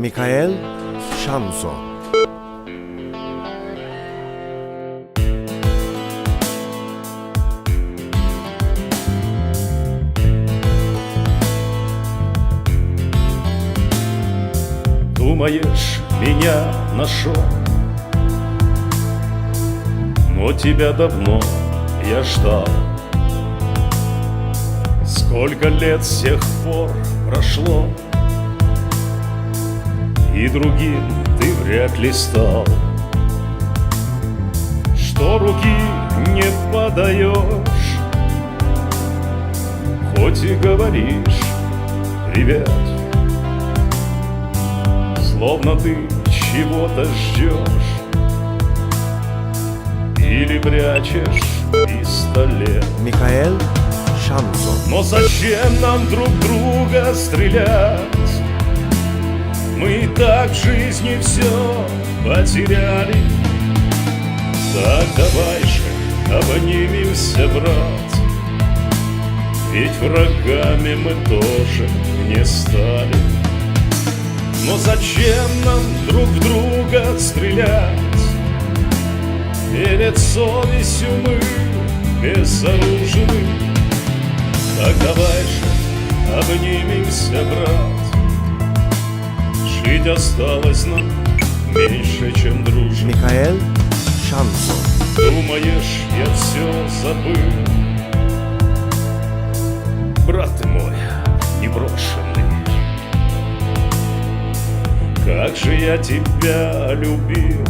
Mikael Şanso Думаешь, меня нашел? Но тебя давно я ждал Сколько лет с тех пор прошло И другим ты вряд ли стал. Что руки не подаешь Хоть и говоришь привет Словно ты чего-то ждешь Или прячешь пистолет. Mikael Şanso Но зачем нам друг друга стрелять? Мы и так в жизни все потеряли. Так давай же обнимемся, брат. Ведь врагами мы тоже не стали. Но зачем нам друг друга стрелять? Перед совестью мы безоружны Так давай же обнимемся, брат. Жить осталось нам меньше, чем дружно Mikael Şanso Думаешь, я все забыл? Брат ты мой, не брошенный Как же я тебя любил?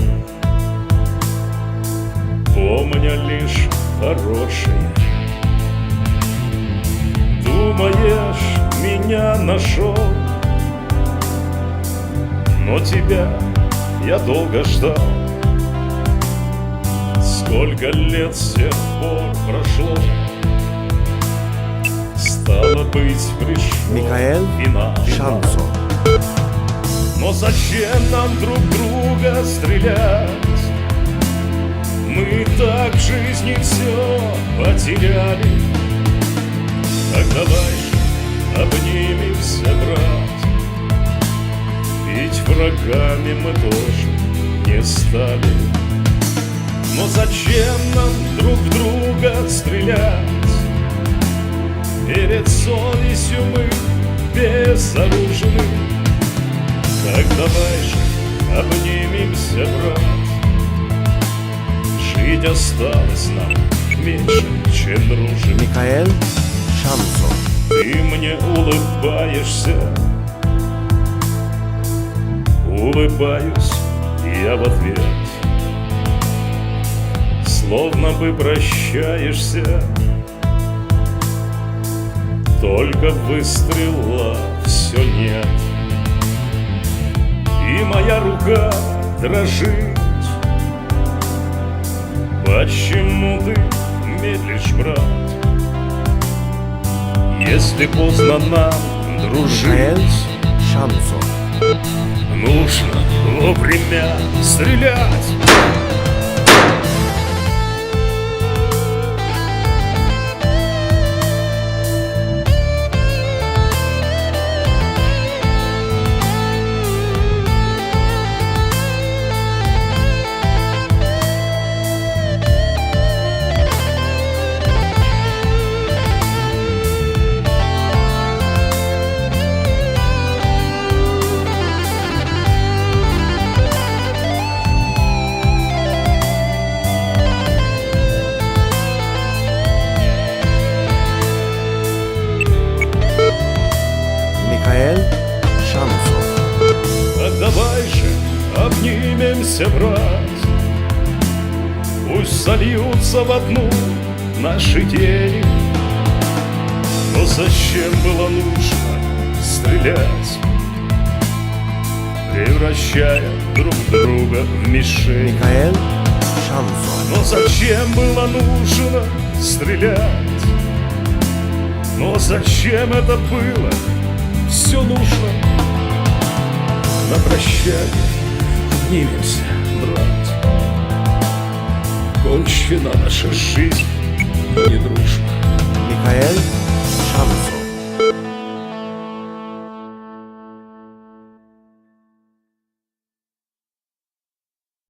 Помня лишь хорошее Думаешь, меня нашел. Но тебя я долго ждал. Сколько лет с тех пор прошло. Стало быть, пришел Mikael финал Şanso но зачем нам друг друга стрелять? Мы и так в жизни все потеряли Так давай же обнимемся, брат. Ведь врагами мы тоже не стали. Но зачем нам друг друга стрелять? Перед совестью мы безоружны. Так давай же обнимемся, брат. Жить осталось нам меньше, чем дружим Mikael Şanso Ты мне улыбаешься. Улыбаюсь я в ответ. Словно бы прощаешься. Только выстрела все нет. И моя рука дрожит. Почему ты медлишь, брат? Если поздно нам дружить Şanso Нужно вовремя стрелять обнимемся, брат Пусть сольются в одну наши тени. Но зачем было нужно стрелять? Превращая друг друга в мишень. Mikael Şanso Но зачем было нужно стрелять? Но зачем это было? Все нужно На прощание обнимемся, брат. Кончена наша жизнь, не дружба. Mikael